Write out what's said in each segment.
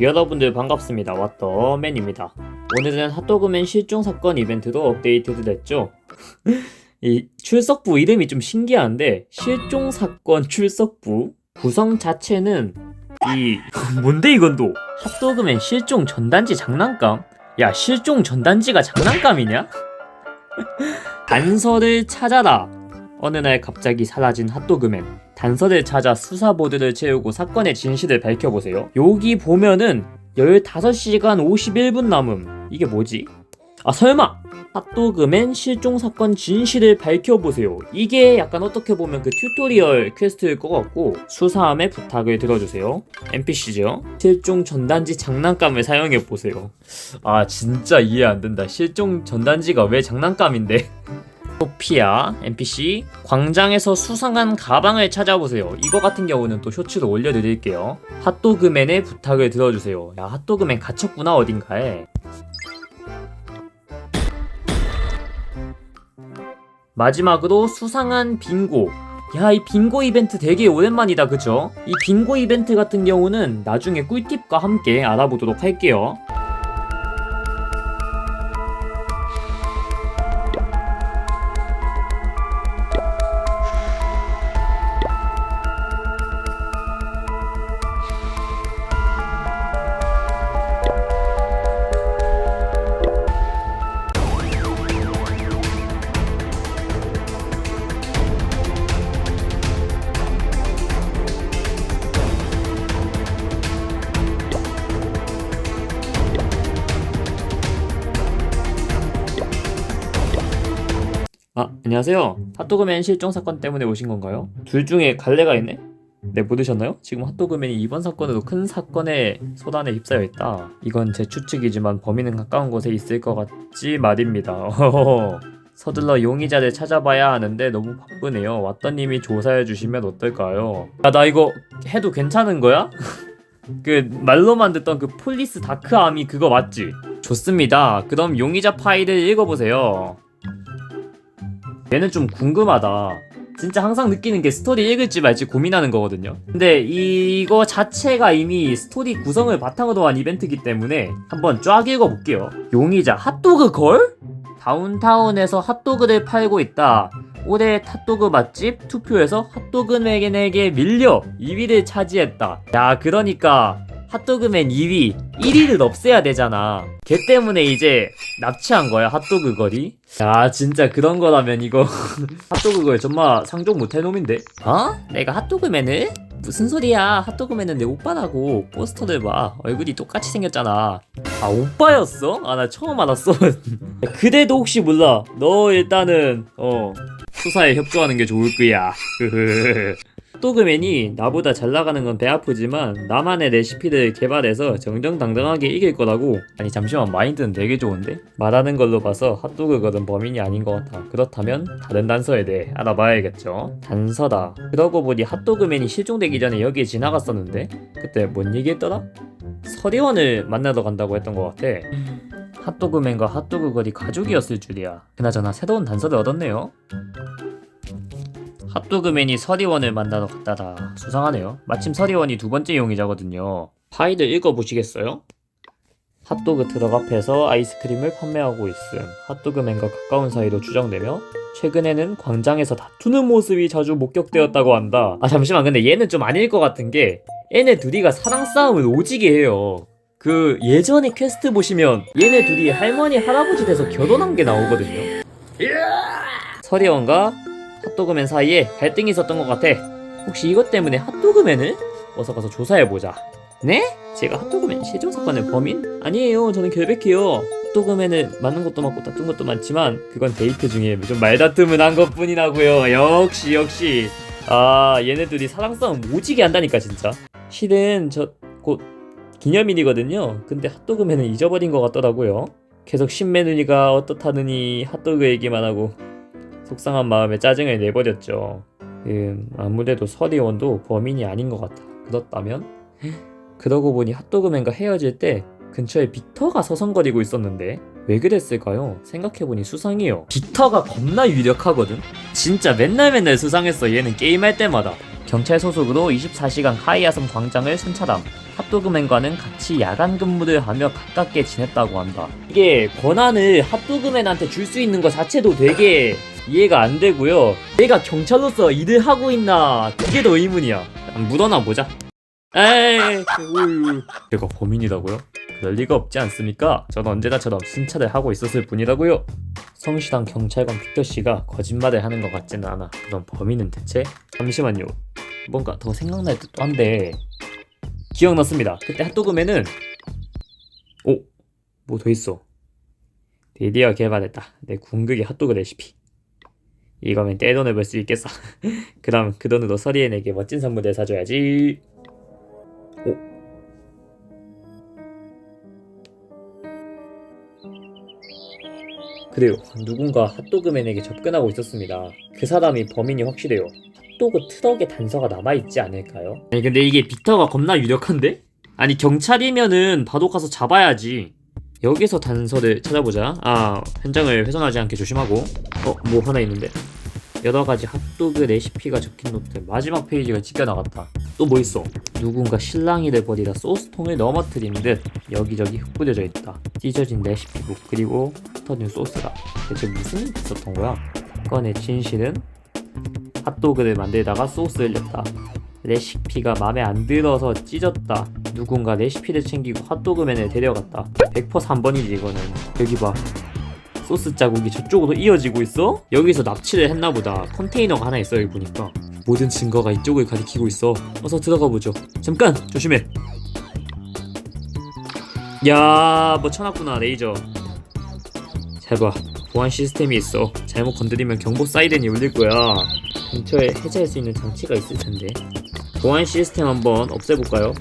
여러분들 반갑습니다. 왓더맨입니다. 오늘은 핫도그맨 실종 사건 이벤트도 업데이트도 됐죠. 이 출석부 이름이 좀 신기한데 실종 사건 출석부 구성 자체는 이 뭔데 이건 또 핫도그맨 실종 전단지 장난감? 야 실종 전단지가 장난감이냐? 단서를 찾아라. 어느 날 갑자기 사라진 핫도그맨. 단서를 찾아 수사보드를 채우고 사건의 진실을 밝혀보세요. 여기 보면은 15시간 51분 남음. 이게 뭐지? 아, 설마! 핫도그맨 실종 사건 진실을 밝혀보세요. 이게 약간 어떻게 보면 그 튜토리얼 퀘스트일 것 같고, 수사함의 부탁을 들어주세요. NPC죠? 실종 전단지 장난감을 사용해 보세요. 아, 진짜 이해 안 된다. 실종 전단지가 왜 장난감인데? 소피아 NPC 광장에서 수상한 가방을 찾아보세요. 이거 같은 경우는 또 쇼츠로 올려드릴게요. 핫도그맨의 부탁을 들어주세요. 야 핫도그맨 갇혔구나 어딘가에. 마지막으로 수상한 빙고. 야, 이 빙고 이벤트 되게 오랜만이다, 그죠? 이 빙고 이벤트 같은 경우는 나중에 꿀팁과 함께 알아보도록 할게요. 안녕하세요. 핫도그맨 실종 사건 때문에 오신 건가요? 둘 중에 갈래가 있네? 네, 못 드셨나요? 지금 핫도그맨이 이번 사건으로 큰 사건의 소란에 휩싸여 있다. 이건 제 추측이지만 범인은 가까운 곳에 있을 것 같지 말입니다. 서둘러 용의자를 찾아봐야 하는데 너무 바쁘네요. 왓더님이 조사해 주시면 어떨까요? 아, 나 이거 해도 괜찮은 거야? 그 말로만 듣던 그 폴리스 다크 아미 그거 맞지? 좋습니다. 그럼 용의자 파일을 읽어보세요. 얘는 좀 궁금하다. 진짜 항상 느끼는 게 스토리 읽을지 말지 고민하는 거거든요. 근데 이거 자체가 이미 스토리 구성을 바탕으로 한 이벤트이기 때문에 한번 쫙 읽어볼게요. 용의자 핫도그 걸? 다운타운에서 핫도그를 팔고 있다. 올해 핫도그 맛집 투표에서 핫도그맨에게 밀려 2위를 차지했다. 야, 그러니까 핫도그맨 2위, 1위를 없애야 되잖아. 걔 때문에 이제 납치한 거야, 핫도그 거리. 야, 진짜 그런 거라면 이거 핫도그 걸 정말 상종 못해 놈인데. 어? 내가 핫도그맨을? 무슨 소리야? 핫도그맨은 내 오빠라고. 포스터를 봐. 얼굴이 똑같이 생겼잖아. 아, 오빠였어? 아, 나 처음 알았어. 그래도 혹시 몰라. 너 일단은 어 수사에 협조하는 게 좋을 거야. 핫도그맨이 나보다 잘 나가는 건 배 아프지만 나만의 레시피를 개발해서 정정당당하게 이길 거라고. 아니 잠시만 마인드는 되게 좋은데? 말하는 걸로 봐서 핫도그거든 범인이 아닌 것 같아. 그렇다면 다른 단서에 대해 알아봐야겠죠? 단서다. 그러고 보니 핫도그맨이 실종되기 전에 여기에 지나갔었는데? 그때 뭔 얘기했더라? 서리원을 만나러 간다고 했던 것 같아. 핫도그맨과 핫도그 걸이 가족이었을 줄이야. 그나저나 새로운 단서를 얻었네요 핫도그맨이 서리원을 만나러 갔다다. 수상하네요. 마침 서리원이 두 번째 용의자거든요. 파일을 읽어보시겠어요? 핫도그 트럭 앞에서 아이스크림을 판매하고 있음. 핫도그맨과 가까운 사이로 추정되며 최근에는 광장에서 다투는 모습이 자주 목격되었다고 한다. 아 잠시만 근데 얘는 좀 아닐 것 같은 게 얘네 둘이가 사랑 싸움을 오지게 해요. 그 예전에 퀘스트 보시면 얘네 둘이 할머니 할아버지 돼서 결혼한 게 나오거든요. 서리원과 핫도그맨 사이에 갈등이 있었던 것 같아. 혹시 이것 때문에 핫도그맨을? 어서 가서 조사해보자. 네? 제가 핫도그맨 실종 사건의 범인? 아니에요. 저는 결백해요. 핫도그맨을 맞는 것도 맞고 다툰 것도 많지만 그건 데이트 중에 좀 말다툼을 한 것뿐이라고요. 역시 역시. 아 얘네들이 사랑 싸움 오지게 한다니까 진짜. 실은 저 곧 기념일이거든요. 근데 핫도그맨은 잊어버린 것 같더라고요. 계속 신메누니가 어떻다느니 핫도그 얘기만 하고 속상한 마음에 짜증을 내버렸죠. 음, 아무래도 서리원도 범인이 아닌 것 같아. 그렇다면? 그러고 보니 핫도그맨과 헤어질 때 근처에 빅터가 서성거리고 있었는데 왜 그랬을까요? 생각해보니 수상해요. 빅터가 겁나 유력하거든? 진짜 맨날 맨날 수상했어 얘는 게임할 때마다 경찰 소속으로 24시간 카이아섬 광장을 순찰함. 핫도그맨과는 같이 야간 근무를 하며 가깝게 지냈다고 한다. 이게 권한을 핫도그맨한테 줄 수 있는 것 자체도 되게 이해가 안 되고요. 내가 경찰로서 일을 하고 있나 그게 더 의문이야. 묻어나 보자. 에이, 오유. 제가 범인이라고요? 그럴 리가 없지 않습니까? 전 언제나처럼 순찰을 하고 있었을 뿐이라고요. 성실한 경찰관 빅터 씨가 거짓말을 하는 것 같지는 않아. 그럼 범인은 대체? 잠시만요. 뭔가 더 생각날 듯도 한데 기억났습니다. 그때 핫도그맨은 오, 뭐 더 있어. 드디어 개발했다. 내 궁극의 핫도그 레시피. 이거면 떼돈을 벌 수 있겠어. 그럼 그 돈으로 서리엔에게 멋진 선물을 사줘야지. 오. 그래요. 누군가 핫도그맨에게 접근하고 있었습니다. 그 사람이 범인이 확실해요. 핫도그 트럭에 단서가 남아있지 않을까요? 아니 근데 이게 빅터가 겁나 유력한데? 아니 경찰이면은 바로 가서 잡아야지. 여기서 단서를 찾아보자. 아 현장을 훼손하지 않게 조심하고. 어 뭐 하나 있는데? 여러 가지 핫도그 레시피가 적힌 노트 마지막 페이지가 찢겨 나갔다. 또 뭐 있어? 누군가 실랑이를 벌이다 소스통을 넘어뜨린 듯 여기저기 흩뿌려져 있다. 찢어진 레시피북 그리고 흩어진 소스가 대체 무슨 일이 있었던 거야? 건의 진실은 핫도그를 만들다가 소스를 냈다. 레시피가 마음에 안 들어서 찢었다. 누군가 레시피를 챙기고 핫도그맨을 데려갔다. 100% 3번이지 이거는. 여기 봐. 소스 자국이 저쪽으로 이어지고 있어? 여기서 납치를 했나 보다. 컨테이너가 하나 있어 여기 보니까. 모든 증거가 이쪽을 가리키고 있어. 어서 들어가 보죠. 잠깐 조심해. 야, 뭐 쳐놨구나 레이저. 잘 봐. 보안 시스템이 있어. 잘못 건드리면 경보 사이렌이 울릴 거야. 근처에 해제할 수 있는 장치가 있을 텐데. 보안 시스템 한번 없애볼까요?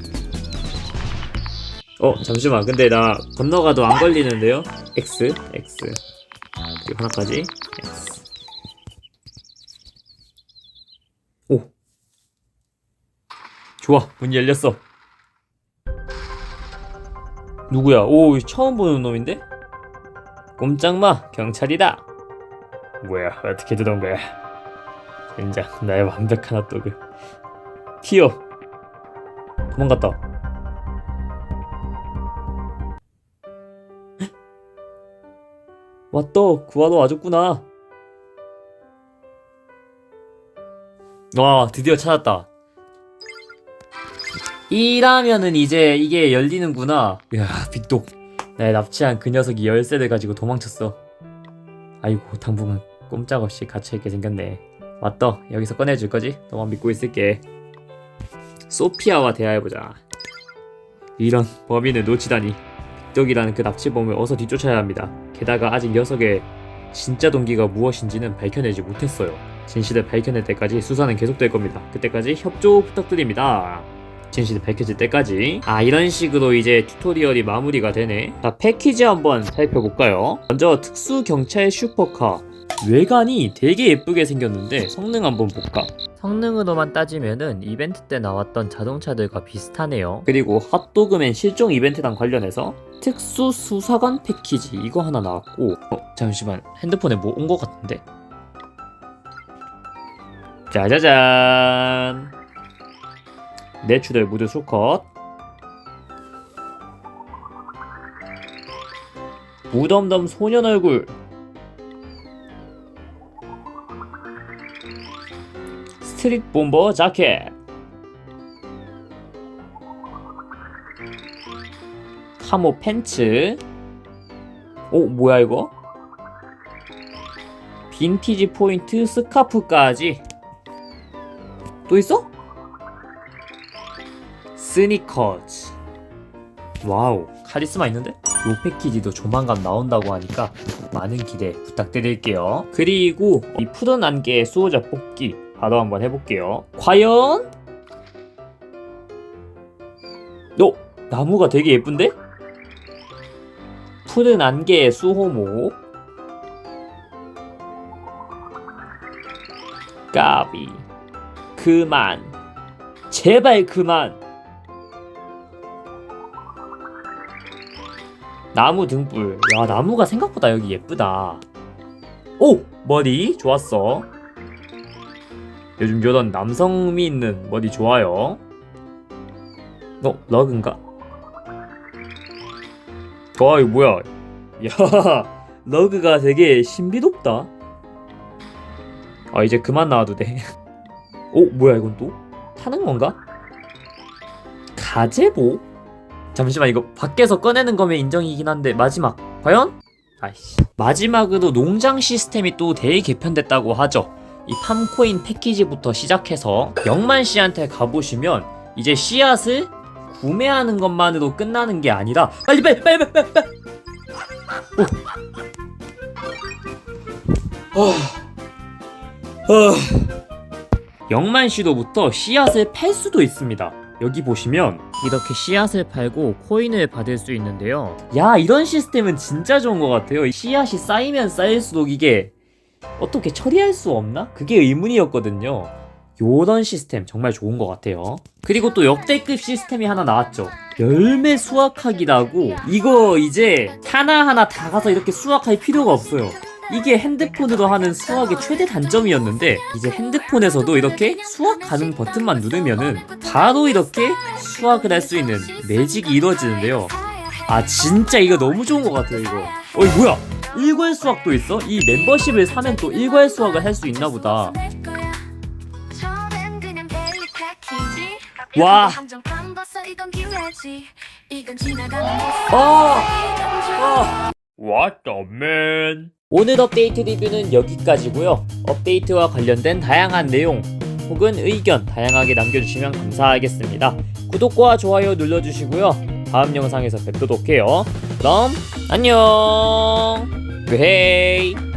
어, 잠시만. 근데 나 건너가도 안 걸리는데요? X, X. 그리고 하나까지. X. 오. 좋아. 문이 열렸어. 누구야? 오, 처음 보는 놈인데? 꼼짝마, 경찰이다. 뭐야, 어떻게 들어온 거야? 젠장, 나의 완벽한 핫도그. 튀어. 도망갔다. 왔다, 구하러 와줬구나. 와, 드디어 찾았다. 이라면은 이제 이게 열리는구나. 야, 빅독. 날 납치한 그 녀석이 열쇠를 가지고 도망쳤어. 아이고, 당분간 꼼짝없이 갇혀있게 생겼네. 왔다, 여기서 꺼내줄 거지? 너만 믿고 있을게. 소피아와 대화해보자. 이런 범인을 놓치다니. 빅독이라는 그 납치범을 어서 뒤쫓아야 합니다. 게다가 아직 녀석의 진짜 동기가 무엇인지는 밝혀내지 못했어요. 진실을 밝혀낼 때까지 수사는 계속될 겁니다. 그때까지 협조 부탁드립니다. 진실이 밝혀질 때까지 아 이런 식으로 이제 튜토리얼이 마무리가 되네 자 패키지 한번 살펴볼까요 먼저 특수 경찰 슈퍼카 외관이 되게 예쁘게 생겼는데 성능 한번 볼까? 성능으로만 따지면은 이벤트 때 나왔던 자동차들과 비슷하네요. 그리고 핫도그맨 실종 이벤트랑 관련해서 특수 수사관 패키지 이거 하나 나왔고 어 잠시만 핸드폰에 뭐 온 것 같은데? 짜자잔! 내추럴 무드 수컷. 무덤덤 소년 얼굴 스트릿 bom버 자켓. 카모 팬츠. 오 뭐야 이거? 빈티지 포인트 스카프까지. 또 있어? 스니커즈. 와우 카리스마 있는데? 요 패키지도 조만간 나온다고 하니까 많은 기대 부탁드릴게요. 그리고 이 푸른 안개 수호자 뽑기 바로 한번 해볼게요 과연? 어? 나무가 되게 예쁜데? 푸른 안개 수호모 까비 그만 제발 그만 나무 등불. 야, 나무가 생각보다 여기 예쁘다. 오! 머리. 좋았어. 요즘 요런 남성미 있는 머리 좋아요. 어 러그인가? 와 이거 뭐야? 야 러그가 되게 신비롭다. 아 이제 그만 나와도 돼. 오 뭐야 이건 또 타는 건가? 가제보? 잠시만 이거 밖에서 꺼내는 거면 인정이긴 한데 마지막 과연? 아이씨 마지막으로 농장 시스템이 또 대개편됐다고 하죠 이 팜코인 패키지부터 시작해서 영만 씨한테 가보시면 이제 씨앗을 구매하는 것만으로 끝나는 게 아니라 빨리 빨리 빨리 빨리 빨리, 빨리. 오. 어. 어. 영만 씨로부터 씨앗을 팔 수도 있습니다. 여기 보시면 이렇게 씨앗을 팔고 코인을 받을 수 있는데요. 야 이런 시스템은 진짜 좋은 것 같아요. 이 씨앗이 쌓이면 쌓일수록 이게 어떻게 처리할 수 없나? 그게 의문이었거든요. 요런 시스템 정말 좋은 것 같아요. 그리고 또 역대급 시스템이 하나 나왔죠. 열매 수확하기라고 이거 이제 하나하나 다 가서 이렇게 수확할 필요가 없어요. 이게 핸드폰으로 하는 수학의 최대 단점이었는데 이제 핸드폰에서도 이렇게 수학 가능 버튼만 누르면은 바로 이렇게 수학을 할 수 있는 매직이 이루어지는데요. 아 진짜 이거 너무 좋은 것 같아요 이거. 어이 뭐야? 일괄 수학도 있어? 이 멤버십을 사면 또 일괄 수학을 할 수 있나 보다. 와. 어. 어. What the man? 오늘 업데이트 리뷰는 여기까지고요. 업데이트와 관련된 다양한 내용 혹은 의견 다양하게 남겨주시면 감사하겠습니다. 구독과 좋아요 눌러주시고요. 다음 영상에서 뵙도록 해요. 그럼 안녕. 헤이.